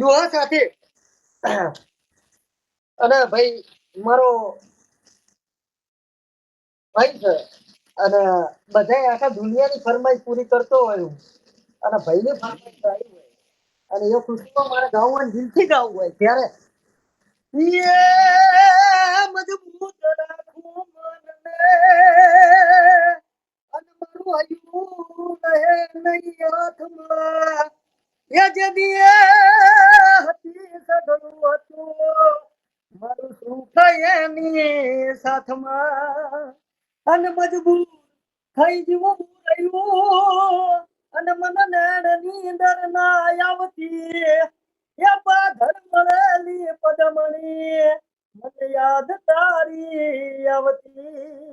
દુહા સાથે. અને ભાઈ, મારો ભાઈ છે. અને બધા આખા દુનિયાની ફરમાઈશ પૂરી કરતો હોય હું. અને ભાઈની ફરમાઈશ આવી હોય. અને એ ખુશીમાં મારે ગાવું હોય દિલથી ગાવું હોય. ત્યારે મજબૂત રાખું મનને. અને મારું આયુ રહે નહીં હાથમાં. એ હતી સગળું હતું. મારું સુખ એની સાથમાં. અને મજબૂર થઈ જીવું રહ્યું. અને મને નેણ નીંદર ના આવતી. એ પાધર મળેલી પદમણી. મને યાદ તારી આવતી.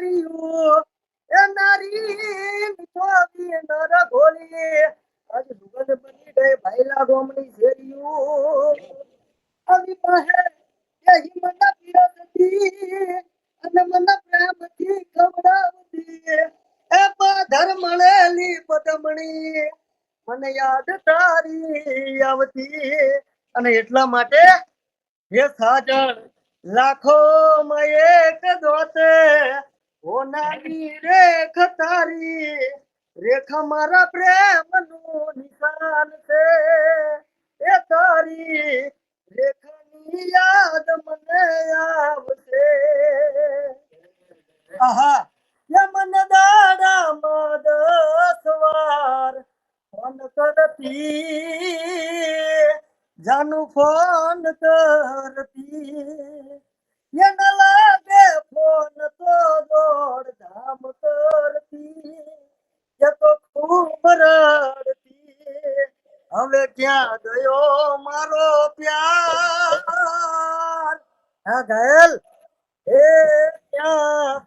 કેરીયું એ નારી ચોવી નર ભોલી આજ દુગન બની ગઈ ભાઈલા ગોમણી શેરીયું આવી પાહે એ હિમત પીરસતી અને મન પ્રેમથી ખવડાવતી એ પાધર મળેલી પદમણી મને યાદ તારી આવતી અને એટલા માટે હે સાજણ લાખો માં એક દોતે હોનાની રેખ તારી. રેખ મારા પ્રેમનું નિશાન છે. એ તારી રેખની યાદ મને આવશે. આહા, એ મને દાડામાં દસ વાર ફોન કરતી. જાનું ફોન કરતી. એને હવે ક્યાં ગયો મારો પ્યાર? હા ઘાયલ? એ ક્યાં